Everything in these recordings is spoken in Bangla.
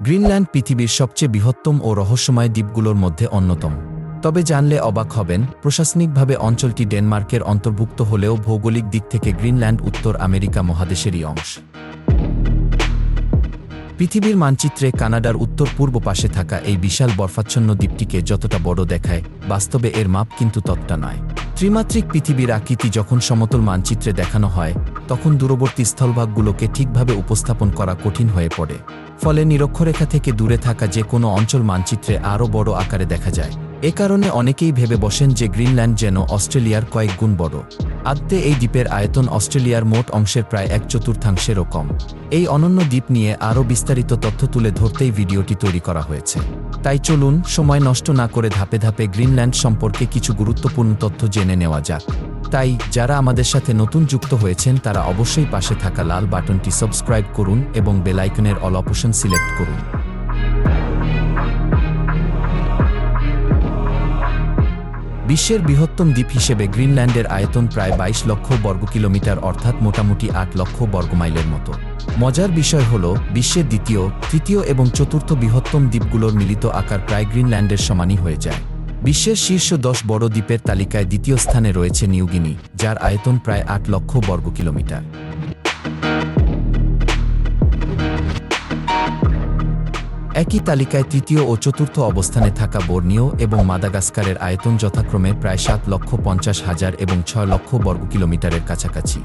গ্রিনল্যান্ড পৃথিবীর সবচেয়ে বৃহত্তম ও রহস্যময় দ্বীপগুলোর মধ্যে অন্যতম। তবে জানলে অবাক হবেন, প্রশাসনিকভাবে অঞ্চলটি ডেনমার্কের অন্তর্ভুক্ত হলেও ভৌগোলিক দিক থেকে গ্রিনল্যান্ড উত্তর আমেরিকা মহাদেশেরই অংশ। পৃথিবীর মানচিত্রে কানাডার উত্তর পূর্ব পাশে থাকা এই বিশাল বরফাচ্ছন্ন দ্বীপটিকে যতটা বড় দেখায়, বাস্তবে এর মাপ কিন্তু ততটা নয়। ত্রিমাত্রিক পৃথিবীর আকৃতি যখন সমতল মানচিত্রে দেখানো হয়, তখন দূরবর্তী স্থলভাগগুলোকে ঠিকভাবে উপস্থাপন করা কঠিন হয়ে পড়ে। ফলে নিরক্ষরেখা থেকে দূরে থাকা যে কোনো অঞ্চল মানচিত্রে আরও বড় আকারে দেখা যায়। এ কারণে অনেকেই ভেবে বসেন যে গ্রিনল্যান্ড যেন অস্ট্রেলিয়ার কয়েক গুণ বড়। আদ্যে এই দ্বীপের আয়তন অস্ট্রেলিয়ার মোট অংশের প্রায় এক চতুর্থাংশেরও কম। এই অনন্য দ্বীপ নিয়ে আরও বিস্তারিত তথ্য তুলে ধরতেই ভিডিওটি তৈরি করা হয়েছে। তাই চলুন, সময় নষ্ট না করে ধাপে ধাপে গ্রিনল্যান্ড সম্পর্কে কিছু গুরুত্বপূর্ণ তথ্য জেনে নেওয়া যাক। তাই, যারা আমাদের সাথে নতুন যুক্ত হয়েছেন, তারা অবশ্যই পাশে থাকা লাল বাটনটি সাবস্ক্রাইব করুন এবং বেলাইকনের অল অপশন সিলেক্ট করুন। বিশ্বের বৃহত্তম দ্বীপ হিসেবে গ্রিনল্যান্ডের আয়তন প্রায় ২২ লক্ষ বর্গ কিলোমিটার, অর্থাৎ মোটামুটি আট লক্ষ বর্গমাইলের মতো। মজার বিষয় হল, বিশ্বের দ্বিতীয়, তৃতীয় এবং চতুর্থ বৃহত্তম দ্বীপগুলোর মিলিত আকার প্রায় গ্রিনল্যান্ডের সমানই হয়ে যায়। বিশ্বের শীর্ষ দশ বড় দ্বীপের তালিকায় দ্বিতীয় স্থানে রয়েছে নিউগিনি যার আয়তন প্রায় আট লক্ষ বর্গ একই তালিকায় তৃতীয় ও চতুর্থ অবস্থানে থাকা বর্নিও এবং মাদাগাস্কারের আয়তন যথাক্রমে প্রায় সাত লক্ষ পঞ্চাশ হাজার এবং ছয় লক্ষ বর্গ কিলোমিটারের কাছাকাছি।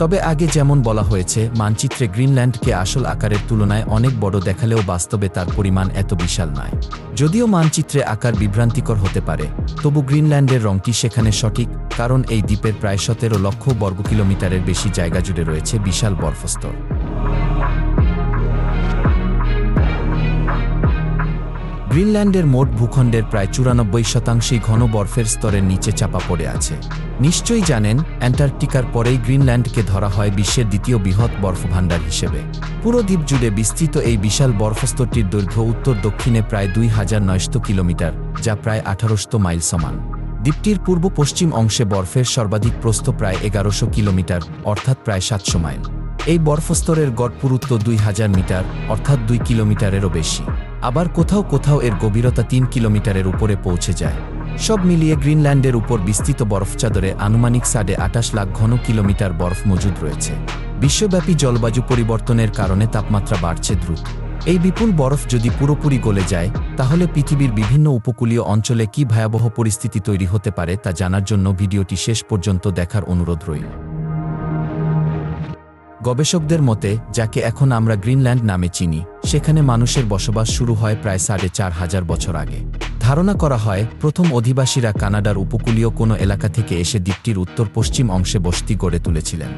তবে আগে যেমন বলা হয়েছে, মানচিত্রে গ্রিনল্যান্ডকে আসল আকারের তুলনায় অনেক বড় দেখালেও বাস্তবে তার পরিমাণ এত বিশাল নয়। যদিও মানচিত্রে আকার বিভ্রান্তিকর হতে পারে, তবু গ্রিনল্যান্ডের রংটি সেখানে সঠিক, কারণ এই দ্বীপের প্রায় সতেরো লক্ষ বর্গ কিলোমিটারের বেশি জায়গা জুড়ে রয়েছে বিশাল বরফস্তর। গ্রিনল্যান্ডের মোট ভূখণ্ডের প্রায় চুরানব্বই শতাংশই ঘন বরফের স্তরের নিচে চাপা পড়ে আছে। নিশ্চয়ই জানেন, অ্যান্টার্কটিকার পরেই গ্রিনল্যান্ডকে ধরা হয় বিশ্বের দ্বিতীয় বৃহৎ বরফভাণ্ডার হিসেবে। পুরো দ্বীপ জুড়ে বিস্তৃত এই বিশাল বরফস্তরটির দৈর্ঘ্য উত্তর দক্ষিণে প্রায় দুই হাজার নয়শত কিলোমিটার, যা প্রায় আঠারোশত মাইল সমান। দ্বীপটির পূর্ব পশ্চিম অংশে বরফের সর্বাধিক প্রস্থ প্রায় এগারোশো কিলোমিটার, অর্থাৎ প্রায় সাতশো মাইল। এই বরফস্তরের গড় পুরুত্ব দুই হাজার মিটার, অর্থাৎ দুই কিলোমিটারেরও বেশি। আবার কোথাও কোথাও এর গভীরতা তিন কিলোমিটারের উপরে পৌঁছে যায়। সব মিলিয়ে গ্রিনল্যান্ডের উপর বিস্তৃত বরফচাদরে আনুমানিক সাড়ে আটাশ লাখ ঘন কিলোমিটার বরফ মজুদ রয়েছে। বিশ্বব্যাপী জলবায়ু পরিবর্তনের কারণে তাপমাত্রা বাড়ছে দ্রুত। এই বিপুল বরফ যদি পুরোপুরি গলে যায়, তাহলে পৃথিবীর বিভিন্ন উপকূলীয় অঞ্চলে কি ভয়াবহ পরিস্থিতি তৈরি হতে পারে তা জানার জন্য ভিডিওটি শেষ পর্যন্ত দেখার অনুরোধ রইল। গবেষকদের মতে, যাকে এখন আমরা গ্রিনল্যান্ড নামে চিনি, সেখানে মানুষের বসবাস শুরু হয় প্রায় সাড়ে চার হাজার বছর আগে। ধারণা করা হয়, প্রথম অধিবাসীরা কানাডার উপকূলীয় কোনো এলাকা থেকে এসে দ্বীপটির উত্তর পশ্চিম অংশে বসতি গড়ে তুলেছিলেন।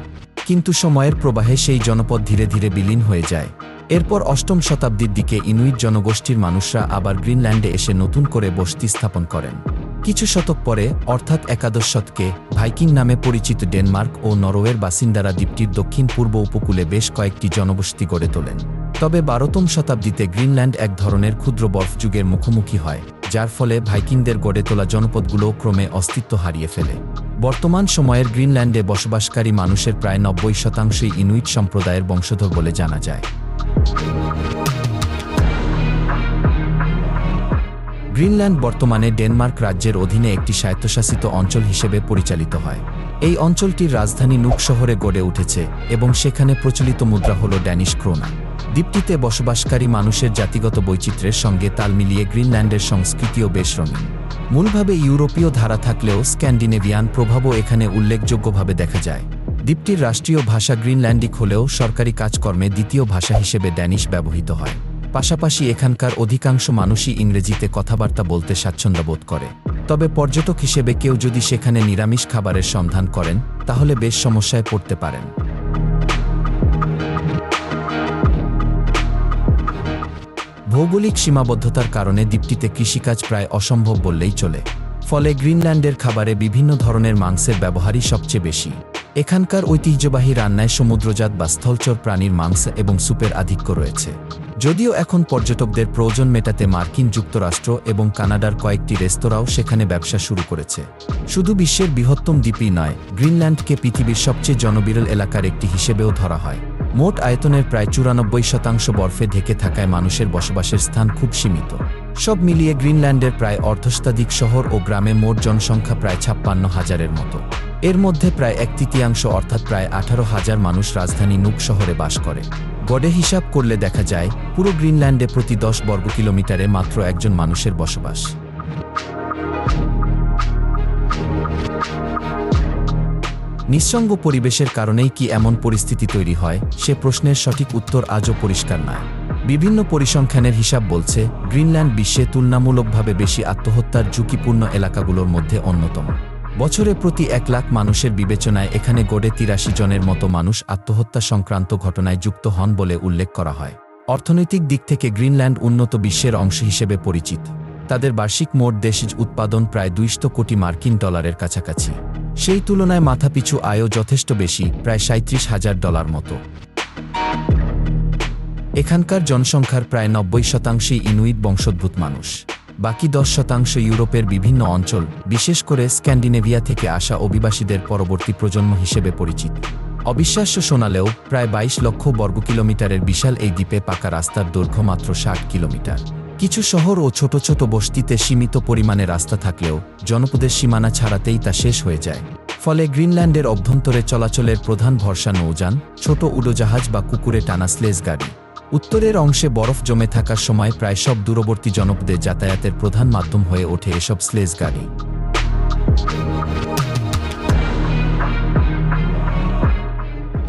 কিন্তু সময়ের প্রবাহে সেই জনপদ ধীরে ধীরে বিলীন হয়ে যায়। এরপর অষ্টম শতাব্দীর দিকে ইনুইট জনগোষ্ঠীর মানুষরা আবার গ্রিনল্যান্ডে এসে নতুন করে বসতি স্থাপন করেন। কিছু শতক পরে, অর্থাৎ একাদশ শতকে, ভাইকিং নামে পরিচিত ডেনমার্ক ও নরওয়ের বাসিন্দারা দ্বীপটির দক্ষিণ পূর্ব উপকূলে বেশ কয়েকটি জনবসতি গড়ে তোলেন। তবে বারোতম শতাব্দীতে গ্রিনল্যান্ড এক ধরনের ক্ষুদ্র বরফ যুগের মুখোমুখি হয়। যার ফলে ভাইকিংদের গড়ে তোলা জনপদগুলো ক্রমে অস্তিত্ব হারিয়ে ফেলে। বর্তমান সময়ের গ্রিনল্যান্ডে বসবাসকারী মানুষের প্রায় নব্বই শতাংশই ইনুইট সম্প্রদায়ের বংশধর বলে জানা যায়। গ্রিনল্যান্ড বর্তমানে ডেনমার্ক রাজ্যের অধীনে একটি স্বায়ত্তশাসিত অঞ্চল হিসেবে পরিচালিত হয়। এই অঞ্চলটির রাজধানী নুক শহরে গড়ে উঠেছে এবং সেখানে প্রচলিত মুদ্রা হল ড্যানিশ ক্রোনা। দ্বীপটিতে বসবাসকারী মানুষের জাতিগত বৈচিত্র্যের সঙ্গে তাল মিলিয়ে গ্রিনল্যান্ডের সংস্কৃতিও বেশ রঙিন মূলভাবে ইউরোপীয় ধারা থাকলেও স্ক্যান্ডিনেভিয়ান প্রভাবও এখানে উল্লেখযোগ্যভাবে দেখা যায়। দ্বীপটির রাষ্ট্রীয় ভাষা গ্রিনল্যান্ডিক হলেও সরকারি কাজকর্মে দ্বিতীয় ভাষা হিসেবে ড্যানিশ ব্যবহৃত হয়। পাশাপাশি এখানকার অধিকাংশ মানুষই ইংরেজিতে কথাবার্তা বলতে স্বাচ্ছন্দ্য বোধ করে। তবে পর্যটক হিসেবে কেউ যদি সেখানে নিরামিষ খাবারের সন্ধান করেন, তাহলে বেশ সমস্যায় পড়তে পারেন। ভৌগোলিক সীমাবদ্ধতার কারণে দ্বীপটিতে কৃষিকাজ প্রায় অসম্ভব বললেই চলে। ফলে গ্রিনল্যান্ডের খাবারে বিভিন্ন ধরনের মাংসের ব্যবহারই সবচেয়ে বেশি। এখানকার ঐতিহ্যবাহী রান্নায় সমুদ্রজাত বা স্থলচর প্রাণীর মাংস এবং সুপের আধিক্য রয়েছে। যদিও এখন পর্যটকদের প্রয়োজন মেটাতে মার্কিন যুক্তরাষ্ট্র এবং কানাডার কয়েকটি রেস্তোরাঁও সেখানে ব্যবসা শুরু করেছে। শুধু বিশ্বের বৃহত্তম দ্বীপই নয়, গ্রিনল্যান্ডকে পৃথিবীর সবচেয়ে জনবিরল এলাকার একটি হিসেবেও ধরা হয়। মোট আয়তনের প্রায় চুরানব্বই শতাংশ বরফে ঢেকে থাকায় মানুষের বসবাসের স্থান খুব সীমিত। সব মিলিয়ে গ্রিনল্যান্ডের প্রায় অর্ধশতাধিক শহর ও গ্রামে মোট জনসংখ্যা প্রায় ছাপ্পান্ন হাজারের মতো। এর মধ্যে প্রায় এক তৃতীয়াংশ অর্থাৎ প্রায় আঠারো হাজার মানুষ রাজধানী নুক শহরে বাস করে। গড়ে হিসাব করলে দেখা যায়, পুরো গ্রিনল্যান্ডে প্রতি দশ বর্গ কিলোমিটারে মাত্র একজন মানুষের বসবাস। নিঃসঙ্গ পরিবেশের কারণেই কি এমন পরিস্থিতি তৈরি হয়? সে প্রশ্নের সঠিক উত্তর আজও পরিষ্কার নয়। বিভিন্ন পরিসংখ্যানের হিসাব বলছে, গ্রিনল্যান্ড বিশ্বে তুলনামূলকভাবে বেশি আত্মহত্যার ঝুঁকিপূর্ণ এলাকাগুলোর মধ্যে অন্যতম। বছরে প্রতি এক লাখ মানুষের বিবেচনায় এখানে গড়ে তিরাশি জনের মতো মানুষ আত্মহত্যা সংক্রান্ত ঘটনায় যুক্ত হন বলে উল্লেখ করা হয়। অর্থনৈতিক দিক থেকে গ্রিনল্যান্ড উন্নত বিশ্বের অংশ হিসেবে পরিচিত। তাদের বার্ষিক মোট দেশিজ উৎপাদন প্রায় দুইশত কোটি মার্কিন ডলারের কাছাকাছি। সেই তুলনায় মাথাপিছু আয়ও যথেষ্ট বেশি, প্রায় সাঁত্রিশ হাজার ডলার মতো। এখানকার জনসংখ্যার প্রায় নব্বই শতাংশই ইনুইট বংশোদ্ভূত মানুষ। বাকি দশ শতাংশ ইউরোপের বিভিন্ন অঞ্চল, বিশেষ করে স্ক্যান্ডিনেভিয়া থেকে আসা অভিবাসীদের পরবর্তী প্রজন্ম হিসেবে পরিচিত। অবিশ্বাস্য শোনালেও, প্রায় ২২ লক্ষ বর্গ কিলোমিটারের বিশাল এই দ্বীপে পাকা রাস্তার দৈর্ঘ্য মাত্র ষাট কিলোমিটার। কিছু শহর ও ছোট ছোট বস্তিতে সীমিত পরিমাণে রাস্তা থাকলেও জনপদের সীমানা ছাড়াতেই তা শেষ হয়ে যায়। ফলে গ্রিনল্যান্ডের অভ্যন্তরে চলাচলের প্রধান ভরসা নৌযান, ছোট উড়োজাহাজ বা কুকুরে টানা স্লেজ গাড়ি। উত্তরের অংশে বরফ জমে থাকার সময় প্রায় সব দূরবর্তী জনপদে যাতায়াতের প্রধান মাধ্যম হয়ে ওঠে এসব স্লেজ গাড়ি।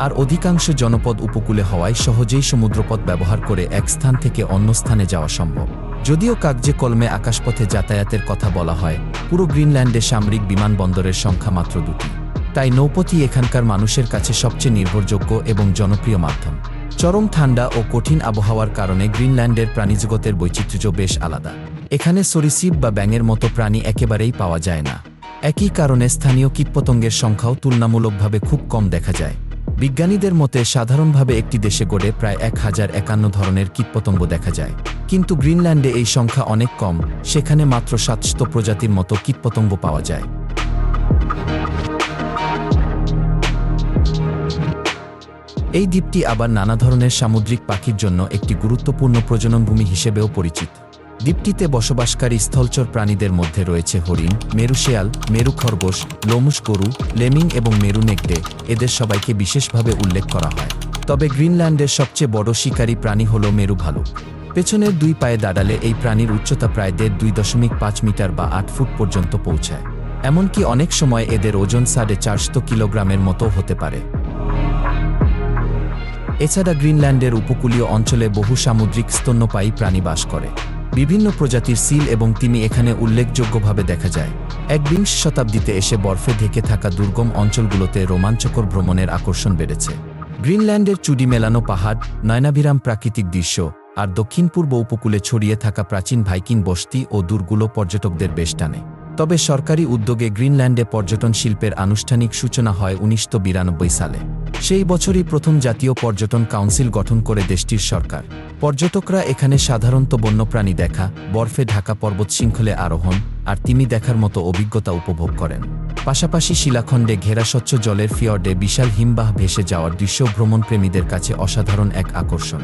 আর অধিকাংশ জনপদ উপকূলে হওয়ায় সহজেই সমুদ্রপথ ব্যবহার করে এক স্থান থেকে অন্য স্থানে যাওয়া সম্ভব। যদিও কাগজে কলমে আকাশপথে যাতায়াতের কথা বলা হয়, পুরো গ্রিনল্যান্ডে সামরিক বিমানবন্দরের সংখ্যা মাত্র দুটি। তাই নৌপথই এখানকার মানুষের কাছে সবচেয়ে নির্ভরযোগ্য এবং জনপ্রিয় মাধ্যম। চরম ঠান্ডা ও কঠিন আবহাওয়ার কারণে গ্রিনল্যান্ডের প্রাণীজগতের বৈচিত্র্য বেশ আলাদা। এখানে সরিসিপ বা ব্যাঙের মতো প্রাণী একেবারেই পাওয়া যায় না। একই কারণে স্থানীয় কীটপতঙ্গের সংখ্যাও তুলনামূলকভাবে খুব কম দেখা যায়। বিজ্ঞানীদের মতে সাধারণভাবে একটি দেশে গড়ে প্রায় এক হাজার একান্ন ধরনের কীটপতঙ্গ দেখা যায়। কিন্তু গ্রিনল্যান্ডে এই সংখ্যা অনেক কম, সেখানে মাত্র সাতশত প্রজাতির মতো কীটপতঙ্গ পাওয়া যায়। এই দ্বীপটি আবার নানা ধরনের সামুদ্রিক পাখির জন্য একটি গুরুত্বপূর্ণ প্রজননভূমি হিসেবেও পরিচিত। দ্বীপটিতে বসবাসকারী স্থলচর প্রাণীদের মধ্যে রয়েছে হরিণ মেরু শেয়াল মেরু খরগোশ লোমুস গরু, লেমিং এবং মেরু নেকড়ে। এদের সবাইকে বিশেষভাবে উল্লেখ করা হয়। তবে গ্রিনল্যান্ডের সবচেয়ে বড় শিকারী প্রাণী হল মেরু ভালুক। পেছনের দুই পায়ে দাঁড়ালে এই প্রাণীর উচ্চতা প্রায় দেড় দুই দশমিক পাঁচ মিটার বা আট ফুট পর্যন্ত পৌঁছায়। এমনকি অনেক সময় এদের ওজন সাড়ে চারশো কিলোগ্রামের মতো হতে পারে। এছাড়া গ্রিনল্যান্ডের উপকূলীয় অঞ্চলে বহু সামুদ্রিক স্তন্যপায়ী প্রাণী বাস করে। বিভিন্ন প্রজাতির সিল এবং তিমি এখানে উল্লেখযোগ্যভাবে দেখা যায়। একবিংশ শতাব্দীতে এসে বরফে ঢেকে থাকা দুর্গম অঞ্চলগুলোতে রোমাঞ্চকর ভ্রমণের আকর্ষণ বেড়েছে। গ্রিনল্যান্ডের চুডি মেলানো পাহাড়, নয়নাভিরাম প্রাকৃতিক দৃশ্য আর দক্ষিণ পূর্ব উপকূলে ছড়িয়ে থাকা প্রাচীন ভাইকিং বস্তি ও দুর্গুলো পর্যটকদের বেশ টানে। তবে সরকারি উদ্যোগে গ্রিনল্যান্ডে পর্যটন শিল্পের আনুষ্ঠানিক সূচনা হয় উনিশশো বিরানব্বই সালে। সেই বছরই প্রথম জাতীয় পর্যটন কাউন্সিল গঠন করে দেশটির সরকার। পর্যটকরা এখানে সাধারণত বন্যপ্রাণী দেখা, বরফে ঢাকা পর্বত শৃঙ্খলে আরোহণ, আর তিমি দেখার মতো অভিজ্ঞতা উপভোগ করেন। পাশাপাশি শিলাখণ্ডে ঘেরা স্বচ্ছ জলের ফিয়র্ডে বিশাল হিমবাহ ভেসে যাওয়ার দৃশ্য ভ্রমণপ্রেমীদের কাছে অসাধারণ এক আকর্ষণ।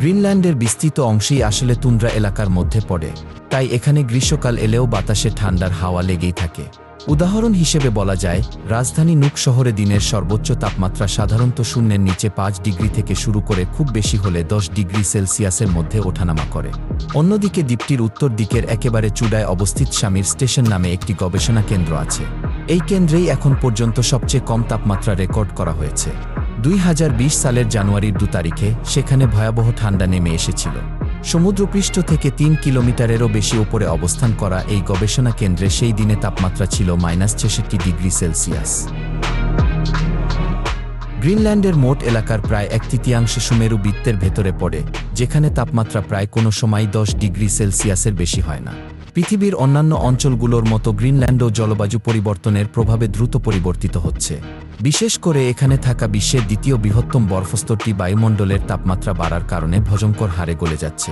গ্রিনল্যান্ডের বিস্তৃত অংশেই আসলে তুন্দ্রা এলাকার মধ্যে পড়ে। তাই এখানে গ্রীষ্মকাল এলেও বাতাসে ঠান্ডার হাওয়া লেগেই থাকে। উদাহরণ হিসেবে বলা যায়, রাজধানী নুক শহরে দিনের সর্বোচ্চ তাপমাত্রা সাধারণত শূন্যের নিচে পাঁচ ডিগ্রি থেকে শুরু করে খুব বেশি হলে দশ ডিগ্রি সেলসিয়াসের মধ্যে ওঠানামা করে। অন্যদিকে দ্বীপটির উত্তর দিকের একেবারে চূড়ায় অবস্থিত স্বামীর স্টেশন নামে একটি গবেষণা কেন্দ্র আছে। এই কেন্দ্রেই এখন পর্যন্ত সবচেয়ে কম তাপমাত্রা রেকর্ড করা হয়েছে। দুই হাজার বিশ সালের জানুয়ারির দু তারিখে সেখানে ভয়াবহ ঠান্ডা নেমে এসেছিল। সমুদ্রপৃষ্ঠ থেকে তিন কিলোমিটারেরও বেশি উপরে অবস্থান করা এই গবেষণা কেন্দ্রে সেই দিনে তাপমাত্রা ছিল মাইনাস ছেষট্টি ডিগ্রি সেলসিয়াস। গ্রিনল্যান্ডের মোট এলাকার প্রায় এক তৃতীয়াংশ সুমেরু বৃত্তের ভেতরে পড়ে, যেখানে তাপমাত্রা প্রায় কোনো সময় দশ ডিগ্রি সেলসিয়াসের বেশি হয় না। পৃথিবীর অন্যান্য অঞ্চলগুলোর মতো গ্রিনল্যান্ডও জলবায়ু পরিবর্তনের প্রভাবে দ্রুত পরিবর্তিত হচ্ছে। বিশেষ করে এখানে থাকা বিশ্বের দ্বিতীয় বৃহত্তম বরফস্তরটি বায়ুমণ্ডলের তাপমাত্রা বাড়ার কারণে ভজঙ্কর হারে গলে যাচ্ছে।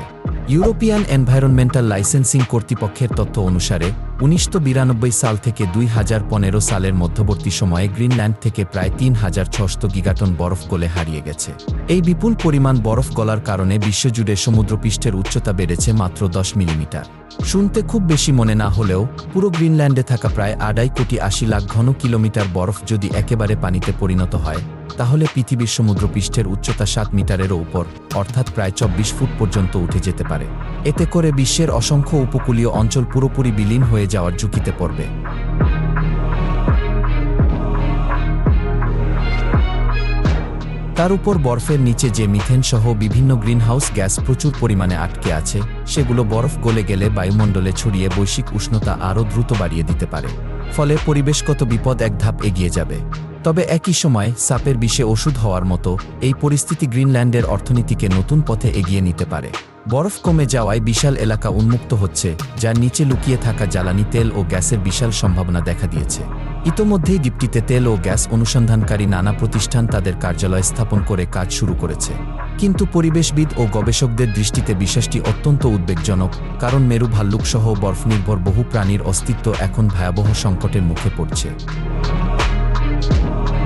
ইউরোপিয়ান এনভায়রনমেন্টাল লাইসেন্সিং কর্তৃপক্ষের তথ্য অনুসারে উনিশশো বিরানব্বই সাল থেকে দুই হাজার পনেরো সালের মধ্যবর্তী সময়ে গ্রিনল্যান্ড থেকে প্রায় তিন হাজার ছশত গিগাটন বরফ গলে হারিয়ে গেছে। এই বিপুল পরিমাণ বরফ গলার কারণে বিশ্বজুড়ে সমুদ্রপৃষ্ঠের উচ্চতা বেড়েছে মাত্র দশ মিলিমিটার। শুনতে খুব বেশি মনে না হলেও পুরো গ্রিনল্যান্ডে থাকা প্রায় আড়াই কোটি আশি লাখ ঘন কিলোমিটার বরফ যদি একেবারে পানিতে পরিণত হয় তাহলে পৃথিবীর সমুদ্রপৃষ্ঠের উচ্চতা সাত মিটারেরও উপর, অর্থাৎ প্রায় চব্বিশ ফুট পর্যন্ত উঠে যেতে পারে। এতে করে বিশ্বের অসংখ্য উপকূলীয় অঞ্চল পুরোপুরি বিলীন হয়ে যাওয়ার ঝুঁকিতে পড়বে। তার উপর বরফের নিচে যে মিথেন সহ বিভিন্ন গ্রিনহাউস গ্যাস প্রচুর পরিমাণে আটকে আছে, সেগুলো বরফ গলে গেলে বায়ুমণ্ডলে ছড়িয়ে বৈশ্বিক উষ্ণতা আরও দ্রুত বাড়িয়ে দিতে পারে। ফলে পরিবেশগত বিপদ এক ধাপ এগিয়ে যাবে। তবে একই সময় সাপের বিষে ওষুধ হওয়ার মতো এই পরিস্থিতি গ্রিনল্যান্ডের অর্থনীতিকে নতুন পথে এগিয়ে নিতে পারে। বরফ কমে যাওয়ায় বিশাল এলাকা উন্মুক্ত হচ্ছে, যার নিচে লুকিয়ে থাকা জ্বালানি তেল ও গ্যাসের বিশাল সম্ভাবনা দেখা দিয়েছে। ইতোমধ্যেই দ্বীপটিতে তেল ও গ্যাস অনুসন্ধানকারী নানা প্রতিষ্ঠান তাদের কার্যালয় স্থাপন করে কাজ শুরু করেছে। কিন্তু পরিবেশবিদ ও গবেষকদের দৃষ্টিতে বিশ্বাসটি অত্যন্ত উদ্বেগজনক, কারণ মেরু ভাল্লুকসহ বরফনির্ভর বহু প্রাণীর অস্তিত্ব এখন ভয়াবহ সংকটের মুখে পড়ছে। Thank you.